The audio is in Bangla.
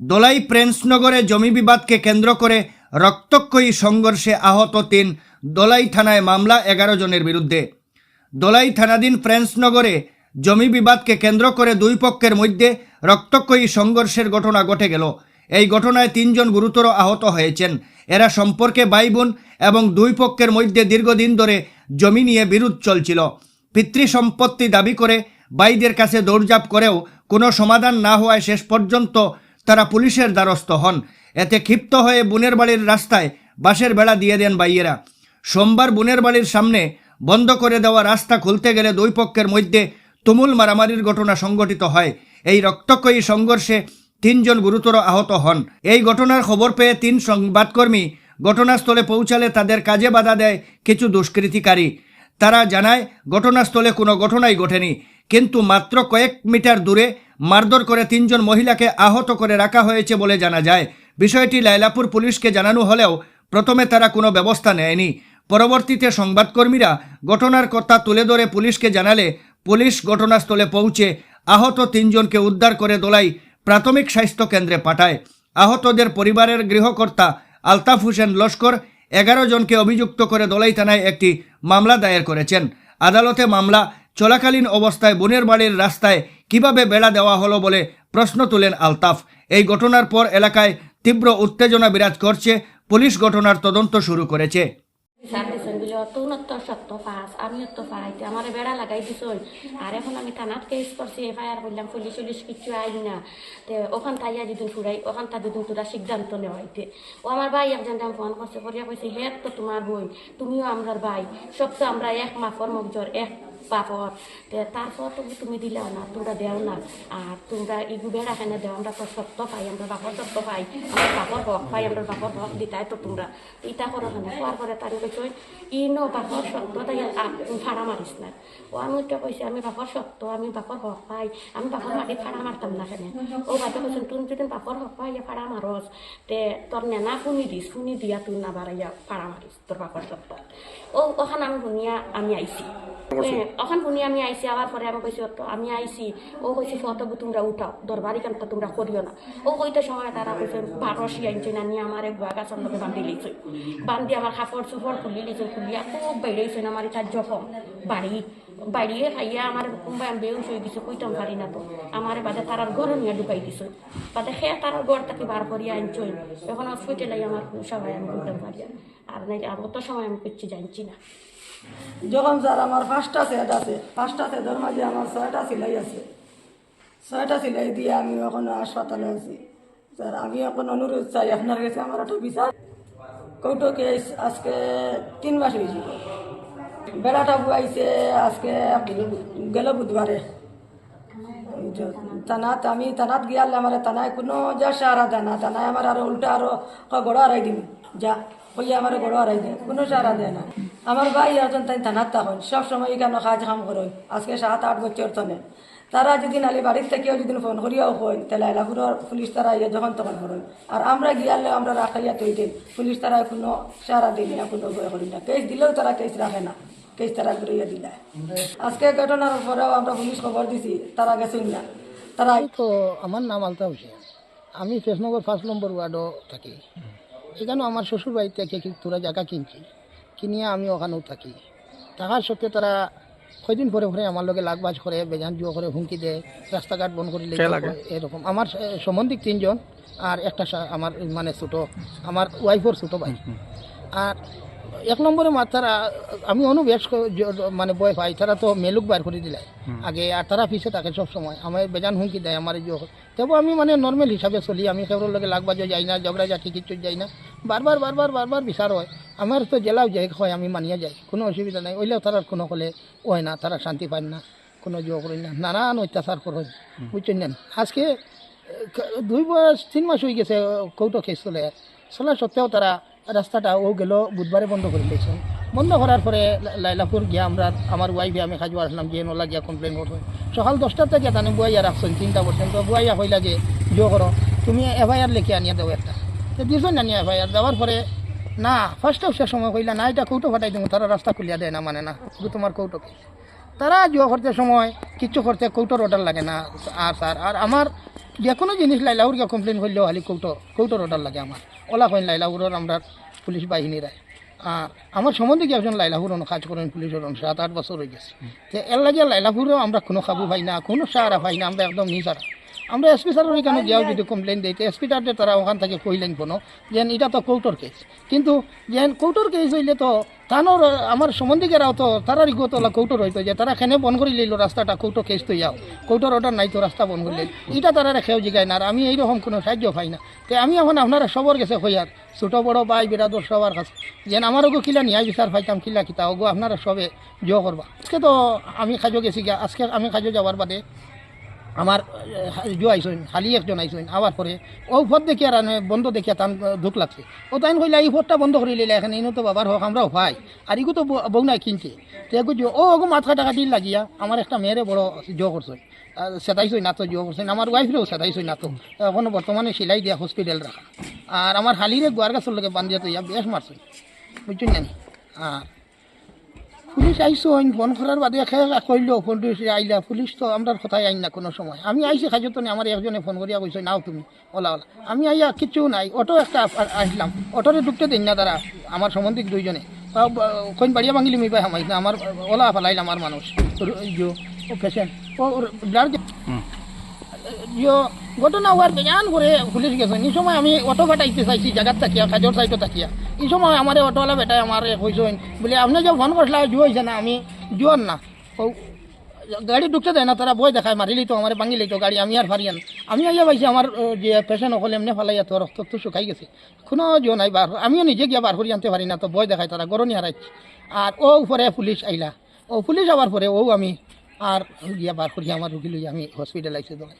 দোলাই প্রেন্সনগরে জমি বিবাদকে কেন্দ্র করে রক্তক্ষয়ী সংঘর্ষে আহত তিন দোলাই থানায় মামলা এগারো জনের বিরুদ্ধে। দোলাই থানাধীন প্রেন্সনগরে জমি বিবাদকে কেন্দ্র করে দুই পক্ষের মধ্যে রক্তক্ষয়ী সংঘর্ষের ঘটনা ঘটে গেল। এই ঘটনায় তিনজন গুরুতর আহত হয়েছেন। এরা সম্পর্কে ভাই বোন এবং দুই পক্ষের মধ্যে দীর্ঘদিন ধরে জমি নিয়ে বিরোধ চলছিল। পিতৃ সম্পত্তি দাবি করে বাইদের কাছে দৌড়ঝাঁপ করেও কোনো সমাধান না হওয়ায় শেষ পর্যন্ত তারা পুলিশের দ্বারস্থ হন। এতে ক্ষিপ্ত হয়ে বোনের বাড়ির রাস্তায় বাঁশের বেড়া দিয়ে দেন ভাইয়েরা। সোমবার বোনের বাড়ির সামনে বন্ধ করে দেওয়া রাস্তা খুলতে গেলে দুই পক্ষের মধ্যে তুমুল মারামারির ঘটনা সংঘটিত হয়। এই রক্তক্ষয়ী সংঘর্ষে তিনজন গুরুতর আহত হন। এই ঘটনার খবর পেয়ে তিন সংবাদকর্মী ঘটনাস্থলে পৌঁছালে তাদের কাজে বাধা দেয় কিছু দুষ্কৃতিকারী। তারা জানায়, ঘটনাস্থলে কোনো ঘটনাই ঘটেনি। কিন্তু মাত্র কয়েক মিটার দূরে মারধর করে তিনজন মহিলাকে আহত করে রাখা হয়েছে বলে জানা যায়। বিষয়টি লাইলাপুর পুলিশকে জানানো হলেও প্রথমে তারা কোনো ব্যবস্থা নেয়নি। পরবর্তীতে সংবাদকর্মীরা ঘটনার কথা তুলে ধরে পুলিশকে জানালে পুলিশ ঘটনাস্থলে পৌঁছে আহত তিনজনকে উদ্ধার করে দোলাই প্রাথমিক স্বাস্থ্য কেন্দ্রে পাঠায়। আহতদের পরিবারের গৃহকর্তা আলতাফ হোসেন লস্কর এগারো জনকে অভিযুক্ত করে দোলাই থানায় একটি মামলা দায়ের করেছেন। আদালতে মামলা চলাকালীন অবস্থায় বোনের বাড়ির রাস্তায় কীভাবে বেড়া দেওয়া হলো বলে প্রশ্ন তুলেন আলতাফ। এই ঘটনার পর এলাকায় তীব্র উত্তেজনা বিরাজ করছে। পুলিশ ঘটনার তদন্ত শুরু করেছে। বেড়া লাগাই আর এখন আমি থানাত কেস করছি তে ওখান তোরা সিদ্ধান্ত আমার করছে কইছে তো তোমার বই, তুমিও আমরার ভাই, সব তো আমরা এক মাফর মগজর, এক বাপর তে তারপর তুমি তুমি দিলেও না তোমরা দেও না। আর তোমরা ইগু বেড়া কেন দেও আমরা তো সত্য পাই আমরা বাপর সত্য পাই আমরা বাপর হক পাই আমরা বাপর হক দিতাই তো তোমরা। ইটা করো কেন হওয়ার পরে তার কইছে ই ন বাপর সত্য তাই ফাড়া মারিস না। ও আমি তো কইছি আমি বাপর সত্য আমি বাপর হক পাই আমি বাপর মাটি ফাড়া মারতাম না কেন ও বাপে কইছেন তুমি যদি বাপর হক পাই ফাড়া মারস তে তোর নেনা শুনি দিস শুনি দিয়া তুই না বাড়াইয়া ফাড়া মারিস তোর বাপর সত্য ও ওখান আমি শুনিয়া আমি আইছি ওখান শুনি আমি আইছি, আবার পরে আমি কইছি তো আমি আইছি। ও কইছি ফটো তোমরা উঠাও, দরবারি কামটা তোমরা করিও না। ও কইতে সময় তারা কইছে বারোশি আনছে না, নিয়ে আমার গাছের লোকে বান্ধি লিছে। বান্ধি আমার কাপড় চুপড় খুলি লিছে, খুলিয়া খুব বেড়েছে আমার তার জখম বাড়ি। বাড়িয়ে খাইয়া আমার কোনবাই আমি বেউস হয়ে গেছে, কইতাম পারি না তো। আমার বাদে তারার ঘর নিয়ে ঢুকাই দিছে। বাদে সে তারার ঘর থেকে বার করিয়া আনছই এখন হসপিটালে আমার সবাই আমি কইতাম পারি। আর নাই, আর অত সময় আমি কিচ্ছু জানছি না। যখন স্যার আমার পাঁচটা সেট আছে, পাঁচটা সেটের মাঝে আমার ছয়টা সেলাই আছে। ছয়টা সেলাই দিয়ে আমি এখন হাসপাতালে আছি। স্যার, আমি এখন অনুরোধ চাই, আপনার কাছে আমার একটা বিচার। কৌটো কেস আজকে তিন মাস হয়েছিল বেড়াটা বুয়াইছে, আজকে গেল বুধবারে। তানাত আমি তানাত গিয়ালে আমার তানায় কোনো যা সারা দেয় না তানায় আমার আরও উল্টা আরও গড় হারাই দিম যা হইয়া আমার গড় হারাই দেয় কোনো সারা দেয় না। আমার ভাই এখন তাই তানাত তখন সব সময় কেন কাজ কাম করো? আজকে সাত, আট বছর তনে তারা যদি নালি বাড়ির থেকেও যদি ফোন করিয়াও হয়, তাহলে এলাকুর পুলিশ তারা ইয়ে যখন তখন করো। আর আমরা গিয়ালে আমরা রাখাইয়া তৈ দিন পুলিশ তারা কোনো সারা দিন না, কোনো ভয় করি না। কেস দিলেও তারা কেস রাখে না। কেস তারা ঘুরিয়ে দিলে। আজকে ঘটনার পরেও আমরা পুলিশ খবর দিছি, তারা গেছেন না। তারা তো, আমার নাম আলতা হোসেন। আমি কৃষ্ণনগর ফার্স্ট নম্বর ওয়ার্ডও থাকি। এখানেও আমার শ্বশুর বাড়ি থেকে কি- তোরা জায়গা কিনছি কিনিয়ে আমি ওখানেও থাকি। থাকার সত্ত্বে তারা কয়দিন পরে পরে আমার লগে লাগবাজ করে বেজান জুয়া করে হুমকি দেয় রাস্তাঘাট বন্ধ করে এরকম। আমার সম্বন্ধিক তিনজন আর একটা আমার মানে ছোটো আমার ওয়াইফর ছোটো ভাই। আর এক নম্বরে মা তারা আমি অনু বেশ মানে বয় পাই তারা তো মেলুক বার করে দিলাই আগে আর তারা পিছে থাকে সব সময় আমার বেজান হুমকি দেয় আমার যে তবু আমি মানে নর্মাল হিসাবে চলি। আমি কেউর লগে লাগবাজও যাই না ঝগড়া জাতি কিছু যাই না। বারবার বারবার বারবার বিচার হয়। আমার তো জেলাও যাই হয় আমি মানিয়ে যাই। কোনো অসুবিধা নাই। ওইলেও তারা কোনো হলে হয় না তারা শান্তি পায় না। কোনো জোর করি না। নানান অত্যাচার করে বুঝছেন না? আজকে দুই বয়স তিন মাস হয়ে গেছে কৌটো কেস চলে। চলার সত্ত্বেও তারা রাস্তাটা ও গেল, বুধবারে বন্ধ করে দিয়েছেন বন্ধ করার পরে লাইলাপুর গিয়া আমরা আমার ওয়াইফে আমি কাজ আসলাম যে নলা গিয়া কমপ্লেন করব সকাল দশটার থেকে তানে বুয়াইয়া রাখছেন চিন্তা করছেন তো বুয়াইয়া হইলা যে, জো করো, তুমি এফআইআর লিখে আনিয়া দেবো একটা। তো দিয়েছেন আনিয়া এফআইআর দেওয়ার পরে, না ফার্স্ট সে সময় কইলা না, এটা কৌটো ফাটাই দেবো, তারা রাস্তা খুলিয়া দেয় না মানে না, শুধু তোমার কৌটো তারা জুয়া করতে সময়, কিচ্ছু করতে কৌটোর অর্ডার লাগে না আর স্যার, আর আমার যে কোনো জিনিস লাইলাহুরকে কমপ্লেন করলেও খালি কৌটো কৌটোর অর্ডার লাগে আমার। ওলা কইন উড়র আমরা পুলিশ বাহিনীরা আর আমার সম্বন্ধে কি একজন লাইলাহুর কাজ করেন পুলিশের সাত আট বছর হয়ে গেছে। তো এর লাগে লাইলাহুরেও আমরা কোনো খাবু পাই না কোনো সাহারা পাই না আমরা একদম নিজারা আমরা এসপি স্যারের এখানে গিয়াও যদি কমপ্লেন দিই তো এসপি স্যারদের তারা ওখান থেকে কইলেন কোনো যেন এটা তো কৌটোর কেস কিন্তু যেন কৌটোর কেস হইলে তো তানোর আমার সম্বন্ধিকেরাও তো তারার ইগো তোলা কৌটোর হইতো যে তারা খেনে বন্ধ করে লইল রাস্তাটা কৌটো কেস তো যাও। কৌটোর অর্ডার নাই তো রাস্তা বন্ধ করলেন। এটা তারা রেখেও জিগায় না আর আমি এইরকম কোনো সাহায্য পাই না। তো আমি এখন আপনারা সবর গেছে হইয়ার ছোটো বড় ভাই বিরাদর সবার কাছে। যেন আমার ওগো কিলা নিয়াই বিচার পাইতাম কিলা কিতা ওগো আপনারা সবে জয় করবা। আজকে তো আমি খাজো গেছি আজকে আমি খাজো যাওয়ার বাদে আমার জো আইসইন খালি একজন আইসইন আবার পরে ও ভোট দেখি আর বন্ধ দেখিয়া তান দুঃখ লাগছে। ও তাইন কইলা, এই ভোটটা বন্ধ করে লিলে এখানে ইনো তো বাবার হোক, আমরাও ভাই আর ইগো তো বউ- নাই কিনছে। তো ও, ওগো মাথা টাকা দিল লাগিয়া, আমার একটা মেয়েরে বড় জো করছে। সেটাইছই না তো জো করছেন আমার ওয়াইফরেও সেটাইছই না তো এখন বর্তমানে সেলাই দিয়া হসপিটাল রাখা। আর আমার হালিরে গোয়ার গাছের লোকে বান্ধিয়া তো ইয়া বেশ মারছে। বুঝছেন না? আর পুলিশ আইসো ফোন করার বাদে খেয়ে কইলো ফোন আইলা পুলিশ তো আমরা কথাই আইন না কোনো সময়। আমি আইসি খাজত আমার একজনে ফোন করিয়া কইছে নাও তুমি ওলা ওলা। আমি আইয়া কিচ্ছু নাই অটো একটা আসলাম অটোরে ঢুকতে দিন না তারা আমার সম্বন্ধিক দুইজনে। কইন বাড়িয়া ভাঙিলি মি পাই হামাইছ না আমার ওলা ফেলাইল আমার মানুষ। ও পেশেন্ট ও ব্লাড ইয়ো ঘটনা হওয়ার বেজান করে পুলিশ গেছে। এই সময় আমি অটো কাটাইতে চাইছি জায়গার তাকিয়া কাজর সাইডও তাকিয়া এই সময় আমার অটোওয়ালা বেটাই আমার কইসেন বলে, আপনি যে ফোন করছিল জুয় হয়েছে না, আমি জুয়ার না। গাড়ি ঢুকতে দেয় না, তারা বই দেখায়, মারিলি তো, আমার ভাঙিলি তো, গাড়ি আমি আর ফারিয়ান আমি আইয়া পাইছি, আমার যে পেশেন্ট অকল এমনি ফালাইয়া তো রক্ত তো শুকাই গেছে। কোনো জো নাই, বার, আমিও নিজে গিয়া বার করি আনতে পারি না, তো বই দেখায় তারা গরনি হারাইছে। আর ও উপরে পুলিশ আইলা। ও পুলিশ আবার পরে, ও আমি আর গিয়া বার করি, আমার রুগী লইয়া আমি হসপিটাল আইসে দোলাই